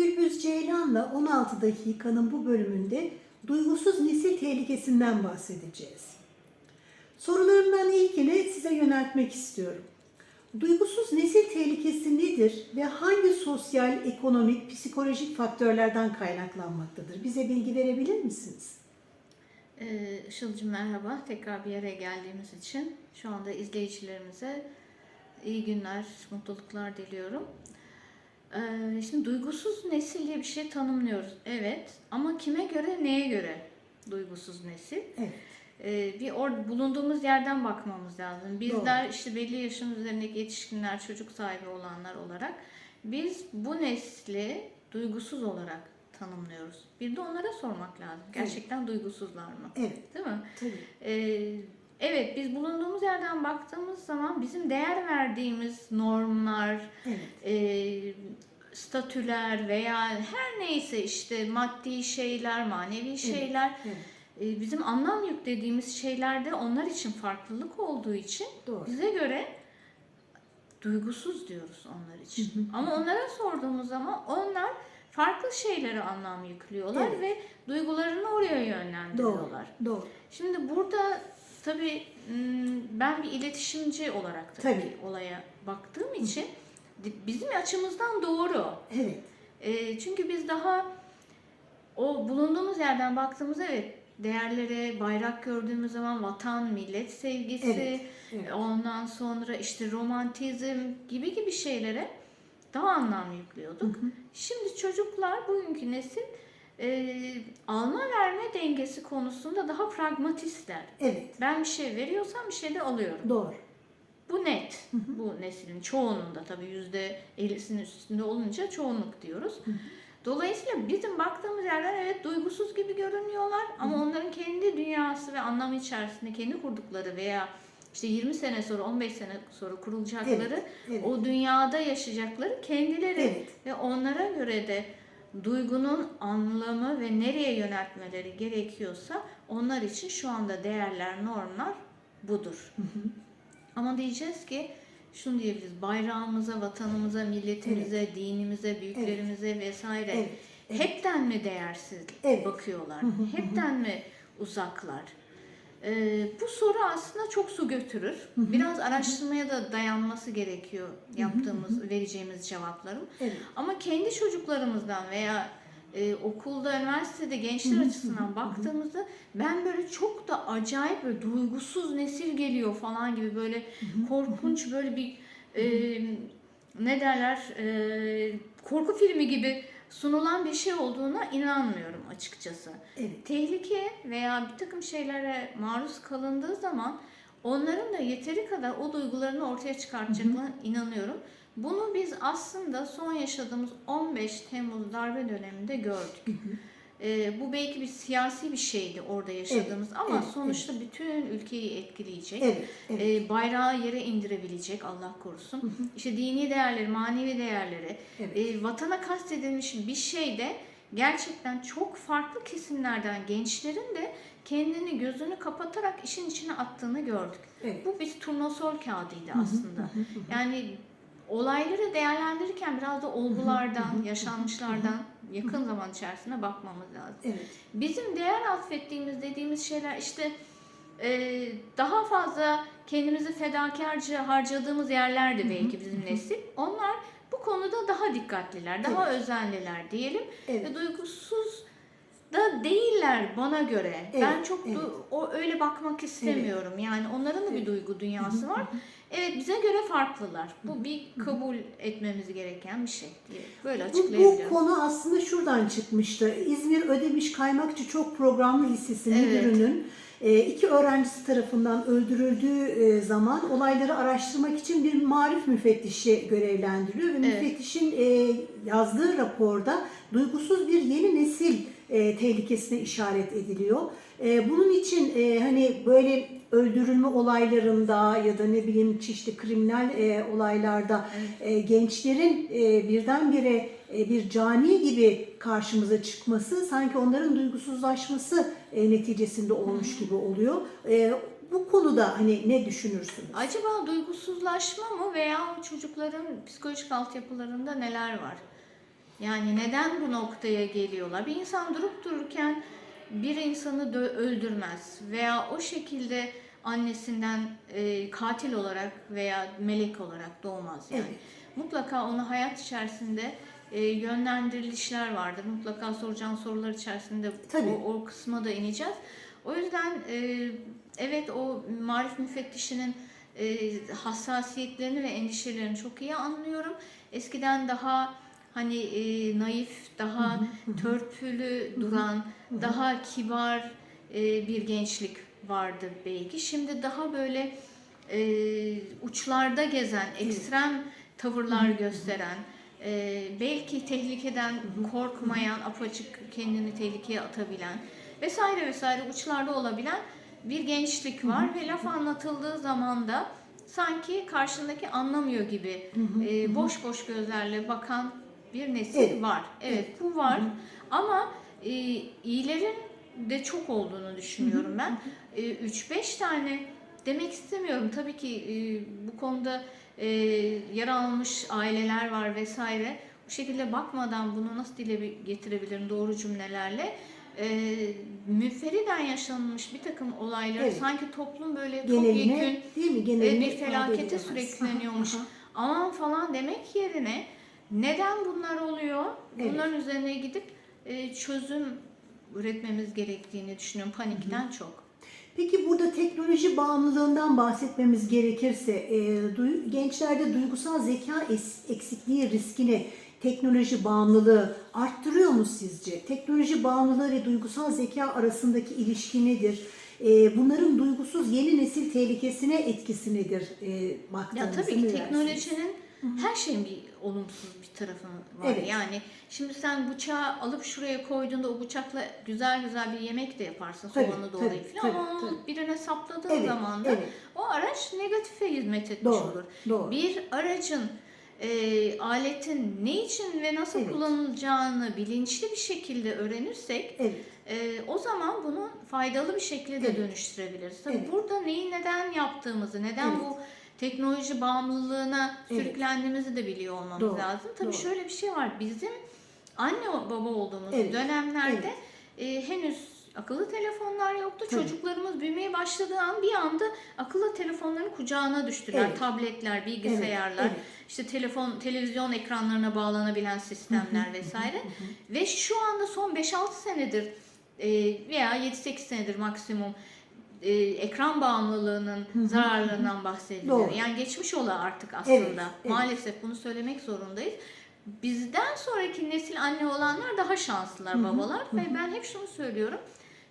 Gürbüz Ceylan'la 16 dakikanın bu bölümünde duygusuz nesil tehlikesinden bahsedeceğiz. Sorularımdan ilkini size yöneltmek istiyorum. Duygusuz nesil tehlikesi nedir ve hangi sosyal, ekonomik, psikolojik faktörlerden kaynaklanmaktadır? Bize bilgi verebilir misiniz? Ee, Işıl'cığım merhaba. Tekrar bir araya geldiğimiz için şu anda izleyicilerimize iyi günler, mutluluklar diliyorum. Ee, şimdi duygusuz nesil diye bir şey tanımlıyoruz. Evet ama kime göre, neye göre duygusuz nesil? Evet. Ee, bir or bulunduğumuz yerden bakmamız lazım. Bizler işte belli yaşın üzerindeki yetişkinler, çocuk sahibi olanlar olarak biz bu nesli duygusuz olarak tanımlıyoruz. Bir de onlara sormak lazım. Gerçekten duygusuzlar mı? Evet, Değil mi? tabii. Ee, evet biz bulunduğumuz yerden baktığımız zaman bizim değer verdiğimiz normlar, Evet. e, statüler veya her neyse işte maddi şeyler, manevi şeyler Evet. e, bizim anlam yüklediğimiz şeylerde onlar için farklılık olduğu için Doğru. bize göre duygusuz diyoruz onlar için. Ama onlara sorduğumuz zaman onlar farklı şeylere anlam yüklüyorlar Evet. ve duygularını oraya Doğru. yönlendiriyorlar. Doğru. Şimdi burada tabii ben bir iletişimci olarak tabii, Tabii. olaya baktığım için bizim açımızdan doğru. Evet. E, çünkü biz daha o bulunduğumuz yerden baktığımızda evet değerlere bayrak gördüğümüz zaman vatan, millet sevgisi, Evet, evet. ondan sonra işte romantizm gibi gibi şeylere daha anlam yüklüyorduk. Şimdi çocuklar bugünkü nesil e, alma verme dengesi konusunda daha pragmatistler. Evet. Ben bir şey veriyorsam bir şey de alıyorum. Doğru. Bu net. Bu neslin çoğunluğunda tabii yüzde 50'sinin üstünde olunca çoğunluk diyoruz. Dolayısıyla bizim baktığımız yerden evet duygusuz gibi görünüyorlar ama onların kendi dünyası ve anlamı içerisinde kendi kurdukları veya işte 20 sene sonra 15 sene sonra kurulacakları Evet, evet. o dünyada yaşayacakları kendileri Evet. ve onlara göre de duygunun anlamı ve nereye yöneltmeleri gerekiyorsa onlar için şu anda değerler, normlar budur. Ama diyeceğiz ki şunu diyebiliriz. Bayrağımıza, vatanımıza, milletimize, dinimize, büyüklerimize vesaire Evet, evet. hepten mi değersiz Evet. bakıyorlar? Hepten mi uzaklar? Ee, bu soru aslında çok su götürür. Biraz araştırmaya da dayanması gerekiyor yaptığımız, vereceğimiz cevapların. Evet. Ama kendi çocuklarımızdan veya e, okulda, üniversitede gençler açısından baktığımızda ben böyle çok da acayip böyle duygusuz nesil geliyor falan gibi böyle korkunç böyle bir e, ne derler e, korku filmi gibi sunulan bir şey olduğuna inanmıyorum açıkçası. Evet. Tehlike veya bir takım şeylere maruz kalındığı zaman onların da yeteri kadar o duygularını ortaya çıkartacaklarına inanıyorum. Bunu biz aslında son yaşadığımız 15 Temmuz darbe döneminde gördük. Ee, bu belki bir siyasi bir şeydi orada yaşadığımız ama evet, sonuçta bütün ülkeyi etkileyecek. Evet. evet. Ee, bayrağı yere indirebilecek Allah korusun. İşte dini değerleri, manevi değerleri, Evet. e, vatana kastedilmiş bir şeyde gerçekten çok farklı kesimlerden gençlerin de kendini gözünü kapatarak işin içine attığını gördük. Evet. Bu bir turnasol kağıdıydı aslında. Yani olayları değerlendirirken biraz da olgulardan, yaşanmışlardan yakın zaman içerisinde bakmamız lazım. Evet. Bizim değer atfettiğimiz dediğimiz şeyler işte e, daha fazla kendimizi fedakarca harcadığımız yerlerdi belki bizim nesil. Onlar bu konuda daha dikkatliler, daha özenliler diyelim. Evet. Ve duygusuz da değiller bana göre. Evet, Ben çok evet. o öyle bakmak istemiyorum. Yani onların da bir duygu dünyası var. Evet bize göre farklılar. Bu bir kabul etmemiz gereken bir şey diye böyle Bu, bu açıklayabilirim. konu aslında şuradan çıkmıştı. İzmir Ödemiş Kaymakçı Çok Programlı Lisesi Evet. İki öğrencisi tarafından öldürüldüğü e, zaman olayları araştırmak için bir marif müfettişi görevlendiriliyor ve Evet. müfettişin e, yazdığı raporda duygusuz bir yeni nesil e, tehlikesine işaret ediliyor. E, bunun için e, hani böyle öldürülme olaylarında ya da ne bileyim çeşitli kriminal e, olaylarda e, gençlerin e, birdenbire e, bir cani gibi karşımıza çıkması sanki onların duygusuzlaşması e, neticesinde olmuş gibi oluyor. E, bu konuda hani ne düşünürsünüz? Acaba duygusuzlaşma mı veya çocukların psikolojik altyapılarında neler var? Yani neden bu noktaya geliyorlar? Bir insan durup dururken bir insanı öldürmez veya o şekilde annesinden e, katil olarak veya melek olarak doğmaz yani. Evet. Mutlaka onu hayat içerisinde e, yönlendirilişler vardır. Mutlaka soracağın sorular içerisinde Tabii. o, o kısma da ineceğiz. O yüzden e, evet o marif müfettişinin e, hassasiyetlerini ve endişelerini çok iyi anlıyorum. Eskiden daha hani e, naif, daha törpülü duran, daha kibar e, bir gençlik vardı belki. Şimdi daha böyle e, uçlarda gezen, ekstrem tavırlar gösteren, e, belki tehlikeden korkmayan, apaçık kendini tehlikeye atabilen vesaire vesaire uçlarda olabilen bir gençlik var ve laf anlatıldığı zaman da sanki karşındaki anlamıyor gibi e, boş boş gözlerle bakan bir nesil Evet. var. Evet bu var. Ama e, iyilerin de çok olduğunu düşünüyorum ben. E, 3-5 tane demek istemiyorum. Tabii ki e, bu konuda e, yer almış aileler var vesaire. Bu şekilde bakmadan bunu nasıl dile bir- getirebilirim doğru cümlelerle? E, müferriden yaşanmış bir takım olayları Evet. sanki toplum böyle Geneline topyekün değil mi? e, Geneline bir ifade felakete sürükleniyormuş. Aman falan demek yerine neden bunlar oluyor? Evet. Bunların üzerine gidip e, çözüm üretmemiz gerektiğini düşünüyorum panikten çok. Peki burada teknoloji bağımlılığından bahsetmemiz gerekirse e, duy- gençlerde duygusal zeka es- eksikliği riskini teknoloji bağımlılığı arttırıyor mu sizce? Teknoloji bağımlılığı ve duygusal zeka arasındaki ilişki nedir? E, bunların duygusuz yeni nesil tehlikesine etkisi nedir? E, Ya tabii ki ne dersiniz? Her şeyin bir olumsuz bir tarafı var. Evet. Yani şimdi sen bıçağı alıp şuraya koyduğunda o bıçakla güzel güzel bir yemek de yaparsın. Soğanı doğrayıp falan. Ama tabii, onu birine sapladığın Evet, zaman da evet. o araç negatife hizmet etmiş Doğru, olur. doğru. Bir aracın e, aletin ne için ve nasıl Evet. kullanılacağını bilinçli bir şekilde öğrenirsek Evet. e, o zaman bunu faydalı bir şekilde de Evet. dönüştürebiliriz. Tabii Evet. burada neyi neden yaptığımızı, neden Evet. bu teknoloji bağımlılığına Evet. sürüklendiğimizi de biliyor olmamız Doğru, lazım. Tabii doğru. şöyle bir şey var. Bizim anne baba olduğumuz Evet, dönemlerde e, henüz akıllı telefonlar yoktu. Tabii. Çocuklarımız büyümeye başladığı an bir anda akıllı telefonların kucağına düştüler. Evet. Tabletler, bilgisayarlar, Evet, işte telefon, televizyon ekranlarına bağlanabilen sistemler vesaire. Ve şu anda son 5-6 senedir e, veya 7-8 senedir maksimum e, ekran bağımlılığının zararlarından bahsediliyor. Doğru. Yani geçmiş ola artık aslında. Evet, evet. Maalesef bunu söylemek zorundayız. Bizden sonraki nesil anne olanlar daha şanslılar babalar ve ben hep şunu söylüyorum.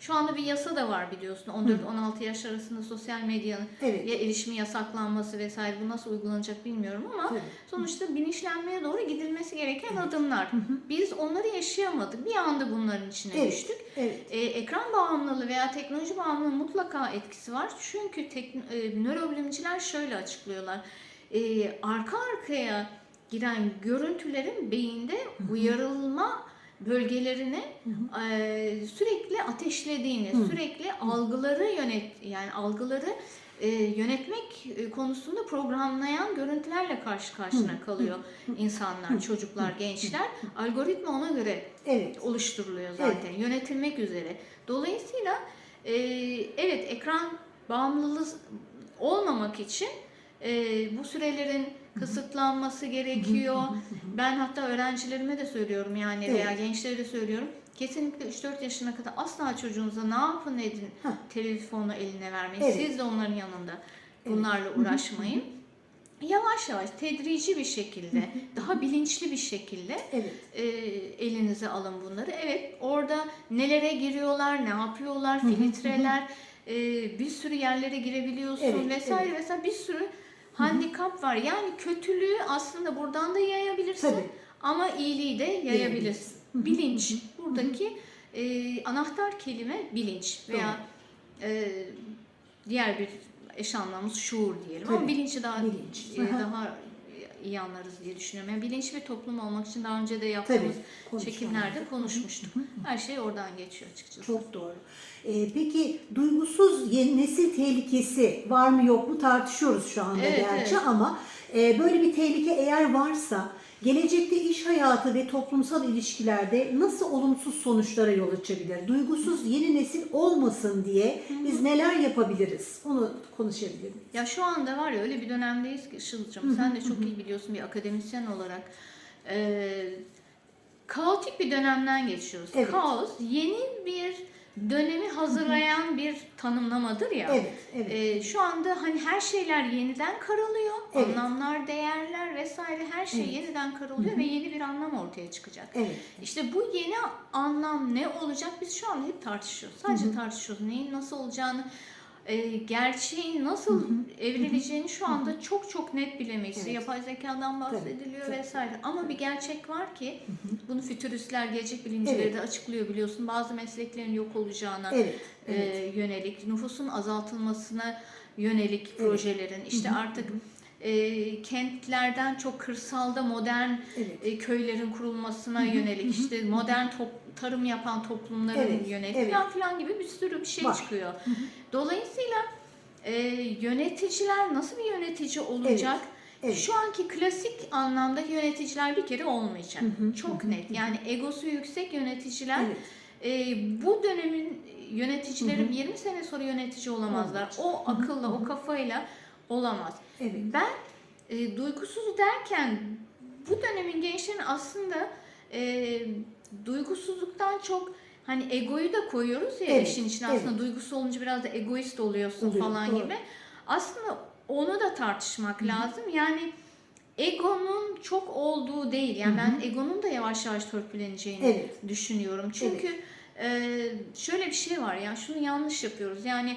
Şu anda bir yasa da var biliyorsun. 14-16 yaş arasında sosyal medyanın Evet. ya erişimi yasaklanması vesaire bu nasıl uygulanacak bilmiyorum ama Tabii. sonuçta bilinçlenmeye doğru gidilmesi gereken adımlar. Biz onları yaşayamadık. Bir anda bunların içine Evet. düştük. Evet. Ee, ekran bağımlılığı veya teknoloji bağımlılığı mutlaka etkisi var. Çünkü tek, e, nörobilimciler şöyle açıklıyorlar. Ee, arka arkaya giren görüntülerin beyinde uyarılma bölgelerini e, sürekli ateşlediğini, sürekli algıları yönet yani algıları e, yönetmek konusunda programlayan görüntülerle karşı karşına kalıyor insanlar, çocuklar, gençler. Algoritma ona göre Evet. oluşturuluyor zaten. Yönetilmek üzere. Dolayısıyla e, evet ekran bağımlılığı olmamak için e, bu sürelerin kısıtlanması gerekiyor. Ben hatta öğrencilerime de söylüyorum yani veya Evet. gençlere de söylüyorum. Kesinlikle 3-4 yaşına kadar asla çocuğunuza ne yapın edin Hah. telefonu eline vermeyin. Evet. Siz de onların yanında bunlarla uğraşmayın. Yavaş yavaş tedrici bir şekilde, daha bilinçli bir şekilde Evet. e, elinize alın bunları. Evet orada nelere giriyorlar, ne yapıyorlar, filtreler, e, bir sürü yerlere girebiliyorsun Evet, vesaire evet. vesaire bir sürü handikap var. Yani kötülüğü aslında buradan da yayabilirsin Tabii. ama iyiliği de yayabilirsin. Bilinç. Buradaki e, anahtar kelime bilinç veya e, diğer bir eş anlamımız şuur diyelim ama Tabii. bilinci daha Bilinç. e, Aha. daha iyi anlarız diye düşünüyorum. Yani bilinçli bir toplum olmak için daha önce de yaptığımız konuşmalarda. çekimlerde konuşmuştuk. Her şey oradan geçiyor açıkçası. Çok doğru. Ee, peki duygusuz yeni nesil tehlikesi var mı yok mu tartışıyoruz şu anda Evet, gerçi evet. ama e, böyle bir tehlike eğer varsa gelecekte iş hayatı ve toplumsal ilişkilerde nasıl olumsuz sonuçlara yol açabilir? Duygusuz yeni nesil olmasın diye biz neler yapabiliriz? Onu konuşabilirim. Ya şu anda var ya öyle bir dönemdeyiz ki Işıl'cığım sen de çok iyi biliyorsun bir akademisyen olarak. Ee, kaotik bir dönemden geçiyoruz. Evet. Kaos yeni bir dönemi hazırlayan bir tanımlamadır ya. Evet, evet. Ee, şu anda hani her şeyler yeniden karalıyor. Evet. Anlamlar, değerler vesaire her şey Evet. yeniden karalıyor ve yeni bir anlam ortaya çıkacak. Evet. İşte bu yeni anlam ne olacak biz şu anda hep tartışıyoruz. Sadece tartışıyoruz. Neyin nasıl olacağını, e, gerçeğin nasıl evrileceğini şu anda çok çok net bilemeyiz. Evet. Yapay zekadan bahsediliyor tabii. vesaire. Ama bir gerçek var ki bunu fütüristler, gelecek bilimcileri Evet. de açıklıyor biliyorsun. Bazı mesleklerin yok olacağına Evet. e, evet. yönelik, nüfusun azaltılmasına yönelik projelerin işte artık e, kentlerden çok kırsalda modern Evet. e, köylerin kurulmasına yönelik işte modern top- tarım yapan toplumların Evet, yönelik evet. falan gibi bir sürü bir şey Var. çıkıyor. Dolayısıyla e, yöneticiler nasıl bir yönetici olacak? evet. Şu anki klasik anlamda yöneticiler bir kere olmayacak. Çok net. Yani egosu yüksek yöneticiler Evet. e, bu dönemin yöneticileri 20 sene sonra yönetici olamazlar. O akılla, o kafayla olamaz. Evet. Ben e, duygusuz derken bu dönemin gençlerin aslında e, duygusuzluktan çok hani egoyu da koyuyoruz ya Evet, işin içine evet. aslında duygusuz olunca biraz da egoist oluyorsun Oluyor, falan doğru. gibi. Aslında onu da tartışmak lazım. Yani egonun çok olduğu değil. Yani ben egonun da yavaş yavaş törpüleneceğini Evet. düşünüyorum. Çünkü e, şöyle bir şey var ya şunu yanlış yapıyoruz. Yani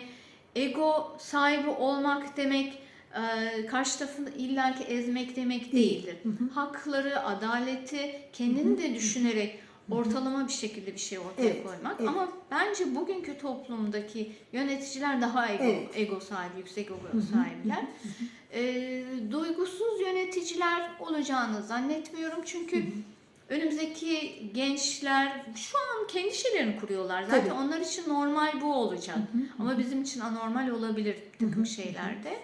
ego sahibi olmak demek e, karşı tarafını illaki ezmek demek Değil. değildir. Hakları, adaleti kendini de düşünerek ortalama bir şekilde bir şey ortaya Evet, koymak. evet. Ama bence bugünkü toplumdaki yöneticiler daha ego, Evet. ego sahibi, yüksek ego sahipler. E, duygusuz yöneticiler olacağını zannetmiyorum. Çünkü önümüzdeki gençler şu an kendi şeylerini kuruyorlar. Zaten Tabii. onlar için normal bu olacak. Ama bizim için anormal olabilir takım şeylerde.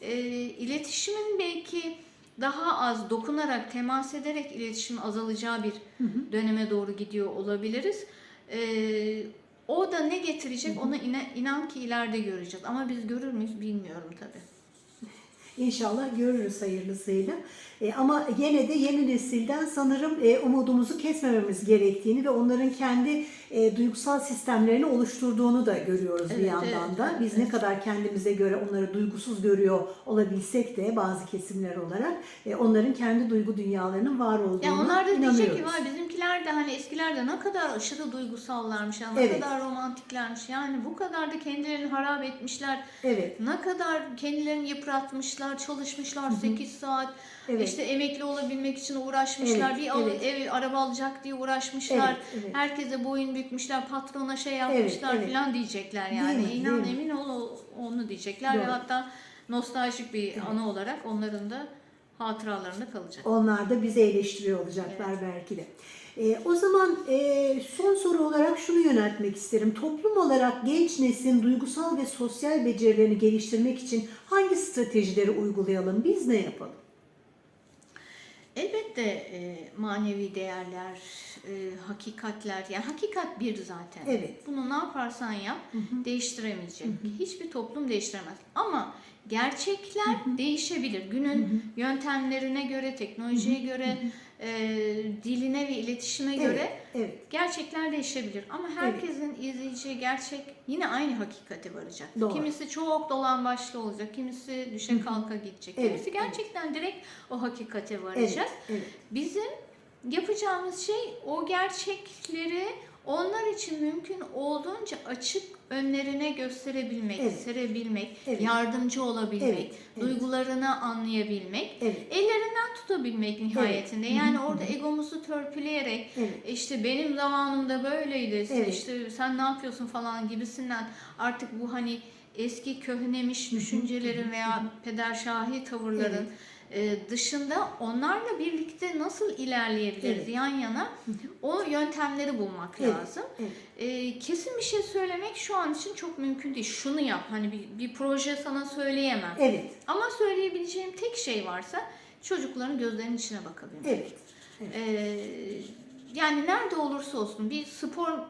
E, iletişimin belki daha az dokunarak, temas ederek iletişim azalacağı bir döneme doğru gidiyor olabiliriz. E, o da ne getirecek ona ina- inan ki ileride göreceğiz. Ama biz görür müyüz bilmiyorum tabii. İnşallah görürüz hayırlısıyla. E, ama gene de yeni nesilden sanırım e, umudumuzu kesmememiz gerektiğini ve onların kendi e, duygusal sistemlerini oluşturduğunu da görüyoruz bir Evet, yandan evet, da. evet, Biz ne kadar kendimize göre onları duygusuz görüyor olabilsek de bazı kesimler olarak e, onların kendi duygu dünyalarının var olduğunu Ya onlar da diyecek ki vay bizimkiler de hani eskilerde ne kadar aşırı duygusallarmış, ya, ne Evet. kadar romantiklermiş. Yani bu kadar da kendilerini harap etmişler. Evet. Ne kadar kendilerini yıpratmışlar, çalışmışlar 8 saat. Evet. İşte emekli olabilmek için uğraşmışlar. Evet, bir al- evet. ev araba alacak diye uğraşmışlar. Evet, evet. Herkese boyun bükmüşler, patrona şey yapmışlar evet. filan diyecekler yani. Değil mi, İnan değil mi? emin ol onu diyecekler ve Doğru. hatta nostaljik bir anı olarak onların da hatıralarında kalacak. Onlar da bizi eleştiriyor olacaklar belki de. Ee, o zaman e, son soru olarak şunu yöneltmek isterim. Toplum olarak genç neslin duygusal ve sosyal becerilerini geliştirmek için hangi stratejileri uygulayalım? Biz ne yapalım? Elbette e, manevi değerler, e, hakikatler, yani hakikat bir zaten. Evet. Bunu ne yaparsan yap değiştiremeyecek. Hiçbir toplum değiştiremez. Ama gerçekler değişebilir. Günün yöntemlerine göre, teknolojiye göre, e, diline ve iletişime göre Evet. gerçekler değişebilir. Ama herkesin izleyeceği gerçek yine aynı hakikate varacak. Doğru. Kimisi çok dolan başlı olacak, kimisi düşe kalka gidecek. Evet, Kimisi evet. gerçekten direkt o hakikate Evet. varacak. Evet. Bizim yapacağımız şey o gerçekleri onlar için mümkün olduğunca açık önlerine gösterebilmek, Evet. serebilmek, Evet. yardımcı olabilmek, Evet, evet. duygularını anlayabilmek, Evet. ellerinden tutabilmek nihayetinde. Evet. Yani orada egomuzu törpüleyerek Evet. işte benim zamanımda böyleydi, Evet. işte sen ne yapıyorsun falan gibisinden artık bu hani eski köhnemiş düşüncelerin veya pederşahi tavırların e, dışında onlarla birlikte nasıl ilerleyebiliriz Evet. yan yana o yöntemleri bulmak Evet. lazım. Evet. E, kesin bir şey söylemek şu an için çok mümkün değil. Şunu yap hani bir, bir proje sana söyleyemem. Evet. Ama söyleyebileceğim tek şey varsa çocukların gözlerinin içine bakabilmek. Evet. Ee, yani nerede olursa olsun bir spora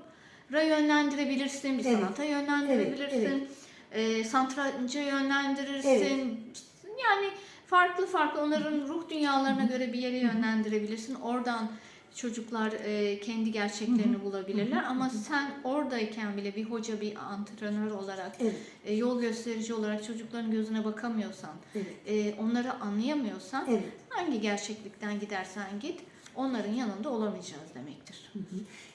yönlendirebilirsin, bir Evet. sanata yönlendirebilirsin, e, satranca yönlendirirsin. Evet. Yani farklı farklı onların ruh dünyalarına göre bir yere yönlendirebilirsin. Oradan çocuklar e, kendi gerçeklerini bulabilirler. Ama sen oradayken bile bir hoca, bir antrenör olarak, Evet. e, yol gösterici olarak çocukların gözüne bakamıyorsan, Evet. e, onları anlayamıyorsan Evet. hangi gerçeklikten gidersen git onların yanında olamayacağız demektir.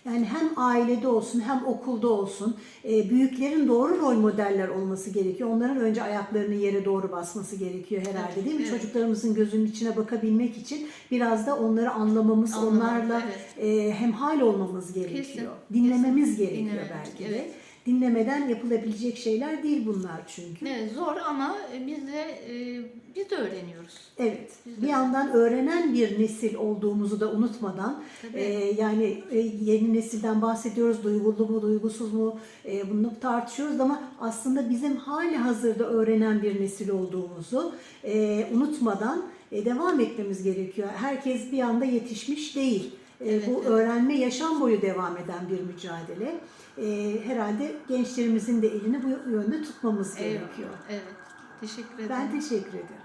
Yani hem ailede olsun hem okulda olsun e, büyüklerin doğru rol modeller olması gerekiyor. Onların önce ayaklarını yere doğru basması gerekiyor herhalde Evet, değil mi? evet. Çocuklarımızın gözünün içine bakabilmek için biraz da onları anlamamız, Anlamamız, onlarla e, hemhal olmamız gerekiyor. Kesin, Dinlememiz kesin. gerekiyor belki de. evet. Dinlemeden yapılabilecek şeyler değil bunlar çünkü. Evet, zor ama biz de e, biz de öğreniyoruz. Evet. Biz de- Bir yandan öğrenen bir nesil olduğumuzu da unutmadan Tabii. e, yani e, yeni nesilden bahsediyoruz. Duygulu mu, duygusuz mu? E, bunu tartışıyoruz ama aslında bizim hali hazırda öğrenen bir nesil olduğumuzu e, unutmadan e, devam etmemiz gerekiyor. Herkes bir anda yetişmiş değil. E, Evet, bu evet. öğrenme yaşam boyu devam eden bir mücadele. E, herhalde gençlerimizin de elini bu yönde tutmamız Evet, gerekiyor. evet. Teşekkür ederim. Ben teşekkür ederim.